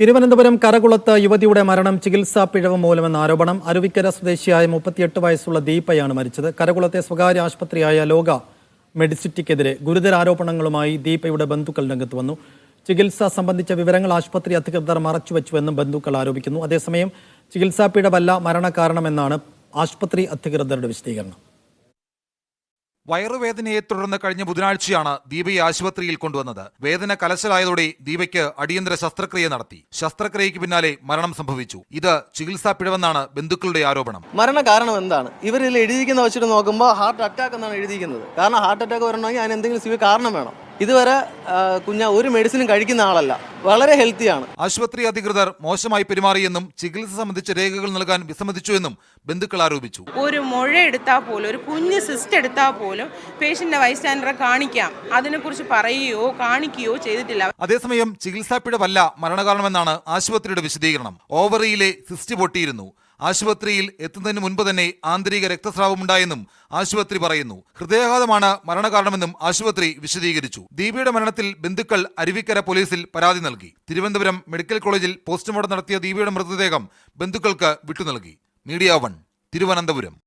തിരുവനന്തപുരം കരകുളത്ത് യുവതിയുടെ മരണം ചികിത്സാ പിഴവ് മൂലമെന്ന ആരോപണം അരുവിക്കര സ്വദേശിയായ മുപ്പത്തിയെട്ട് വയസ്സുള്ള ദീപയാണ് മരിച്ചത്. കരകുളത്തെ സ്വകാര്യ ആശുപത്രിയായ ലോക മെഡിസിറ്റിക്കെതിരെ ഗുരുതര ആരോപണങ്ങളുമായി ദീപയുടെ ബന്ധുക്കൾ രംഗത്ത് വന്നു. ചികിത്സ സംബന്ധിച്ച വിവരങ്ങൾ ആശുപത്രി അധികൃതർ മറച്ചുവെച്ചുവെന്നും ബന്ധുക്കൾ ആരോപിക്കുന്നു. അതേസമയം ചികിത്സാ പിഴവല്ല മരണകാരണമെന്നാണ് ആശുപത്രി അധികൃതരുടെ വിശദീകരണം. വയറുവേദനയെ തുടർന്ന് കഴിഞ്ഞ ബുധനാഴ്ചയാണ് ദീപയെ ആശുപത്രിയിൽ കൊണ്ടുവന്നത്. വേദന കലശലായതോടെ ദീപയ്ക്ക് അടിയന്തര ശസ്ത്രക്രിയ നടത്തി. ശസ്ത്രക്രിയയ്ക്ക് പിന്നാലെ മരണം സംഭവിച്ചു. ഇത് ചികിത്സാ പിഴവെന്നാണ് ബന്ധുക്കളുടെ ആരോപണം. മരണ കാരണം എന്താണ്? ഇവരിൽ എഴുതിയിരിക്കുന്ന വെച്ചിട്ട് നോക്കുമ്പോൾ ഹാർട്ട് അറ്റാക്ക് എന്നാണ് എഴുതിയിരിക്കുന്നത്. കാരണം ഹാർട്ട് അറ്റാക്ക് വരണമെങ്കിൽ അതിന് എന്തെങ്കിലും സിവി കാരണം വേണം. ഇതുവരെ കുഞ്ഞ ഒരു മെഡിസിനും കഴിക്കുന്ന ആളല്ല. വളരെ ഹെൽത്തിയാണ് ആശുപത്രി അധികൃതർ മോശമായി പെരുമാറിയെന്നും ചികിത്സ സംബന്ധിച്ച രേഖകൾ നൽകാൻ വിസമ്മതിച്ചു എന്നും ബന്ധുക്കൾ ആരോപിച്ചു. ഒരു മുഴ എടുത്താൽ പോലും ഒരു കുഞ്ഞ് സിസ്റ്റ് എടുത്താൽ പോലും പേഷ്യന്റെ വൈസ്റ്റാൻഡറെ കാണിക്കാം. അതിനെക്കുറിച്ച് പറയുകയോ കാണിക്കുകയോ ചെയ്തിട്ടില്ല. അതേസമയം ചികിത്സാ പിഴവല്ല മരണകാരണമെന്നാണ് ആശുപത്രിയുടെ വിശദീകരണം. ഓവറിയിലെ സിസ്റ്റ് പൊട്ടിയിരുന്നു. ആശുപത്രിയിൽ എത്തുന്നതിന് മുൻപ് തന്നെ ആന്തരിക രക്തസ്രാവമുണ്ടായെന്നും ആശുപത്രി പറയുന്നു. ഹൃദയാഘാതമാണ് മരണകാരണമെന്നും ആശുപത്രി വിശദീകരിച്ചു. ദീപയുടെ മരണത്തിൽ ബന്ധുക്കൾ അരുവിക്കര പോലീസിൽ പരാതി നൽകി. തിരുവനന്തപുരം മെഡിക്കൽ കോളേജിൽ പോസ്റ്റ്മോർട്ടം നടത്തിയ ദീപയുടെ മൃതദേഹം ബന്ധുക്കൾക്ക് വിട്ടു നൽകി. Media One Thiruvananthapuram.